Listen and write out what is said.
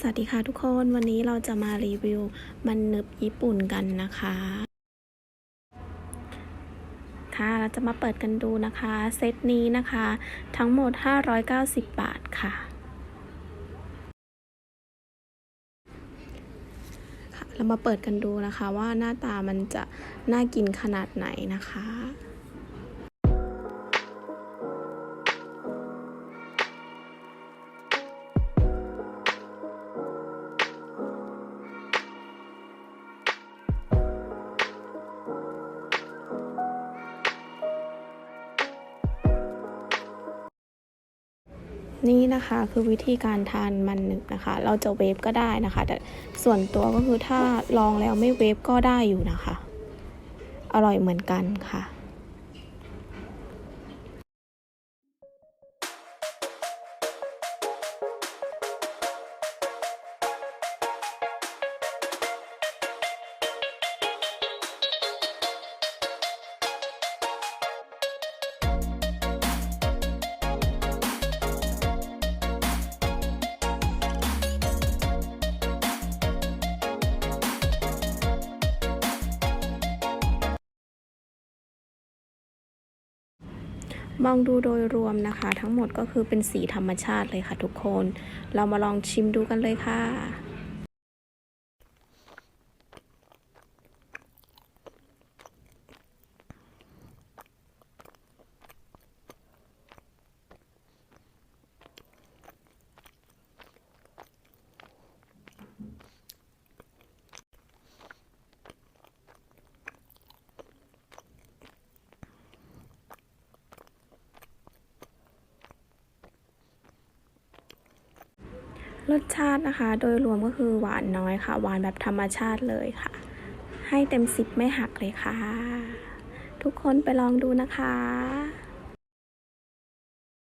สวัสดีค่ะทุกคนวันนี้เราจะมารีวิวมันนึบญี่ปุ่นกันนะคะ ค่ะเราจะมาเปิดกันดูนะคะ เซตนี้นะคะ ทั้งหมด 590 บาทค่ะค่ะเรามาเปิดกันดูนะคะว่าหน้าตามันจะน่ากินขนาดไหนนะคะ นี่นะคะคือวิธีการทานมันนึบนะคะ เราจะเวฟก็ได้นะคะ แต่ส่วนตัวก็คือถ้าลองแล้วไม่เวฟก็ได้อยู่นะคะ อร่อยเหมือนกันค่ะ มองดูโดยรวมนะคะ ทั้งหมดก็คือเป็นสีธรรมชาติเลยค่ะทุกคน เรามาลองชิมดูกันเลยค่ะ รสชาตินะคะ โดยรวมก็คือหวานน้อยค่ะ หวานแบบธรรมชาติเลยค่ะ ให้เต็มสิบไม่หักเลยค่ะ ทุกคนไปลองดูนะคะ